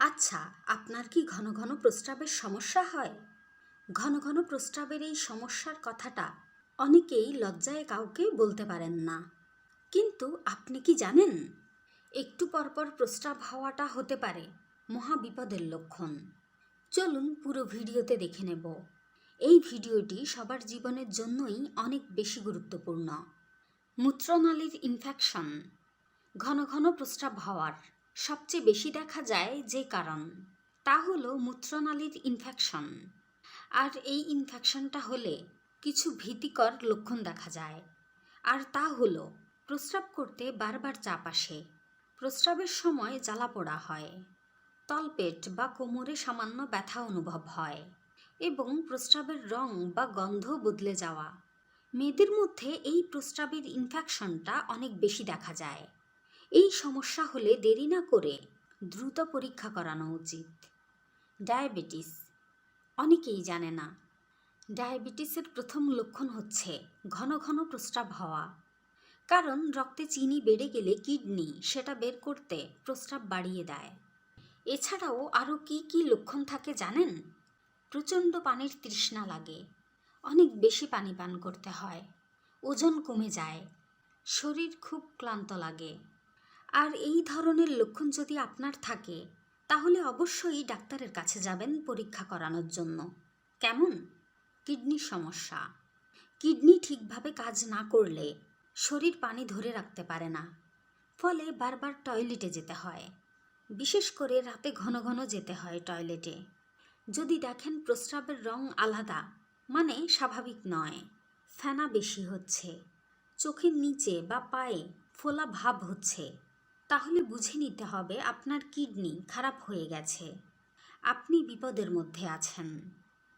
আচ্ছা আপনার কি ঘন ঘন প্রস্রাবের সমস্যা হয়? ঘন ঘন প্রস্রাবের এই সমস্যার কথাটা অনেকেই লজ্জায় কাউকে বলতে পারেন না। কিন্তু আপনি কি জানেন? একটু পরপর প্রস্রাব হওয়াটা হতে পারে, মহা বিপদের লক্ষণ। চলুন পুরো ভিডিওতে দেখে নেব। এই ভিডিওটি সবার জীবনের জন্যই অনেক বেশি গুরুত্বপূর্ণ। মূত্রনালীর ইনফেকশন ঘন ঘন প্রস্রাব হওয়ার। সবচেয়ে বেশি দেখা যায় যে কারণ, তা হলো মূত্রনালীর ইনফেকশন আর এই ইনফেকশনটা হলে কিছু ভীতিকর লক্ষণ দেখা যায়। আর তা হলো, প্রস্রাব করতে বারবার চাপ আসে। প্রস্রাবের সময় জ্বালা পোড়া হয়। তলপেট বা কোমরে সামান্য ব্যথা অনুভব হয়। এবং প্রস্রাবের রং বা গন্ধ বদলে যাওয়া। মেয়েদের মধ্যে এই প্রস্রাবের ইনফেকশনটা অনেক বেশি দেখা যায়। এই সমস্যা হলে দেরি না করে দ্রুত পরীক্ষা করানো উচিত। ডায়াবেটিস, অনেকেই জানে না। ডায়াবেটিসের প্রথম লক্ষণ হচ্ছে ঘন ঘন প্রস্রাব হওয়া। কারণ রক্তে চিনি বেড়ে গেলে কিডনি সেটা বের করতে প্রস্রাব বাড়িয়ে দেয়। এছাড়াও আরও কী কী লক্ষণ থাকে জানেন? প্রচণ্ড পানির তৃষ্ণা লাগে, অনেক বেশি পানি পান করতে হয়, ওজন কমে যায়, শরীর খুব ক্লান্ত লাগে। আর এই ধরনের লক্ষণ যদি আপনার থাকে, তাহলে অবশ্যই ডাক্তারের কাছে যাবেন পরীক্ষা করানোর জন্য। কেমন? কিডনির সমস্যা। কিডনি ঠিকভাবে কাজ না করলে শরীর পানি ধরে রাখতে পারে না, ফলে বারবার টয়লেটে যেতে হয়। বিশেষ করে রাতে ঘন ঘন যেতে হয় টয়লেটে। যদি দেখেন প্রস্রাবের রং আলাদা মানে স্বাভাবিক নয়, ফেনা বেশি হচ্ছে, চোখের নিচে বা পায়ে ফোলা ভাব হচ্ছে তাহলে বুঝে নিতে হবে আপনার কিডনি খারাপ হয়ে গেছে। আপনি বিপদের মধ্যে আছেন।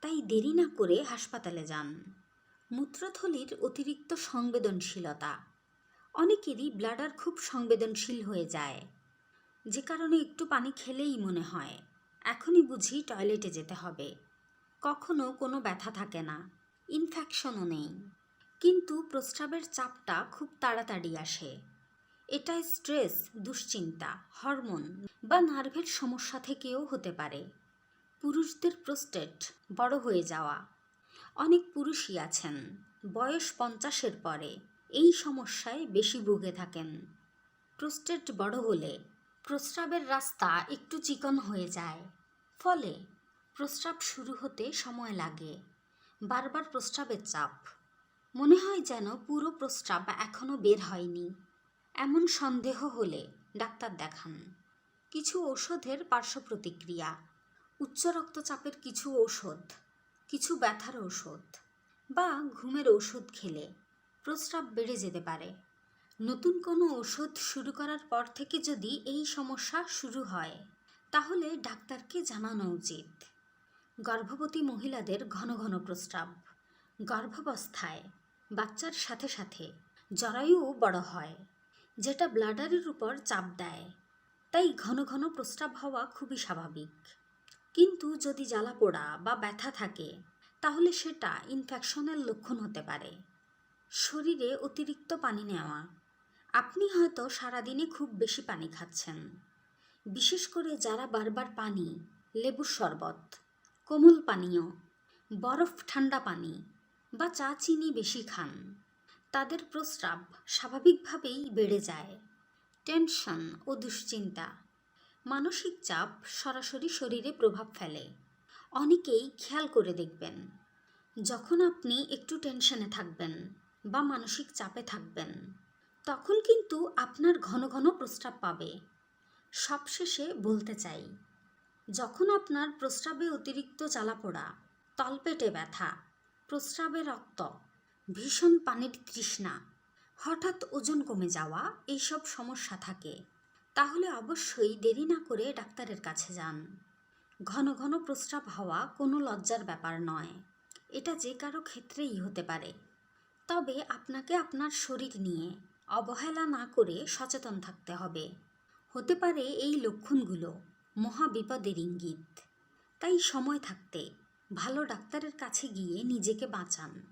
তাই দেরি না করে হাসপাতালে যান। মূত্রথলির অতিরিক্ত সংবেদনশীলতা। অনেকেরই ব্লাডার খুব সংবেদনশীল হয়ে যায়। যে কারণে একটু পানি খেলেই মনে হয়। এখনই বুঝি টয়লেটে যেতে হবে। কখনো কোনো ব্যথা থাকে না। ইনফেকশনও নেই। কিন্তু প্রস্রাবের চাপটা খুব তাড়াতাড়ি আসে। এটা স্ট্রেস, দুশ্চিন্তা, হরমোন বা নার্ভের সমস্যা থেকেও হতে পারে। পুরুষদের প্রোস্টেট, বড় হয়ে যাওয়া। অনেক পুরুষই আছেন, বয়স পঞ্চাশের পরে এই সমস্যায় বেশি ভুগে থাকেন। প্রোস্টেট বড় হলে প্রস্রাবের রাস্তা একটু চিকন হয়ে যায়। ফলে প্রস্রাব শুরু হতে সময় লাগে, বারবার প্রস্রাবের চাপ। মনে হয় যেন পুরো প্রস্রাব এখনও বের হয়নি। এমন সন্দেহ হলে ডাক্তার দেখান। কিছু ওষুধের পার্শ্ব প্রতিক্রিয়া। উচ্চ রক্তচাপের কিছু ঔষধ, কিছু ব্যথার ওষুধ বা ঘুমের ওষুধ খেলে প্রস্রাব বেড়ে যেতে পারে। নতুন কোনো ওষুধ শুরু করার পর থেকে যদি এই সমস্যা শুরু হয়, তাহলে ডাক্তারকে জানানো উচিত। গর্ভবতী মহিলাদের ঘন ঘন প্রস্রাব। গর্ভাবস্থায় বাচ্চার সাথে সাথে জরায়ুও বড় হয়। যেটা ব্লাডারের উপর চাপ দেয়। তাই ঘন ঘন প্রস্রাব হওয়া খুবই স্বাভাবিক। কিন্তু যদি জ্বালা পোড়া বা ব্যথা থাকে, তাহলে সেটা ইনফেকশনের লক্ষণ হতে পারে। শরীরে অতিরিক্ত পানি নেওয়া। আপনি হয়তো সারাদিনে খুব বেশি পানি খাচ্ছেন। বিশেষ করে যারা বারবার পানি, লেবুর শরবত, কোমল পানীয়, বরফ ঠান্ডা পানি বা চা চিনি বেশি খান। তাদের প্রস্রাব স্বাভাবিকভাবেই বেড়ে যায়। টেনশন ও দুশ্চিন্তা। মানসিক চাপ সরাসরি শরীরে প্রভাব ফেলে। অনেকেই খেয়াল করে দেখবেন, যখন আপনি একটু টেনশনে থাকবেন বা মানসিক চাপে থাকবেন, তখন কিন্তু আপনার ঘন ঘন প্রস্রাব পাবে। সবশেষে বলতে চাই, যখন আপনার প্রস্রাবে অতিরিক্ত জ্বালাপোড়া, তলপেটে ব্যথা, প্রস্রাবে রক্ত ভীষণ পানির তৃষ্ণা। হঠাৎ ওজন কমে যাওয়া, এইসব সমস্যা থাকে। তাহলে অবশ্যই দেরি না করে ডাক্তারের কাছে যান। ঘন ঘন প্রস্রাব হওয়া কোনো লজ্জার ব্যাপার নয়। এটা যে কারও ক্ষেত্রেই হতে পারে। তবে আপনাকে আপনার শরীর নিয়ে অবহেলা না করে সচেতন থাকতে হবে। হতে পারে এই লক্ষণগুলো মহা বিপদের ইঙ্গিত। তাই সময় থাকতে ভালো ডাক্তারের কাছে গিয়ে নিজেকে বাঁচান।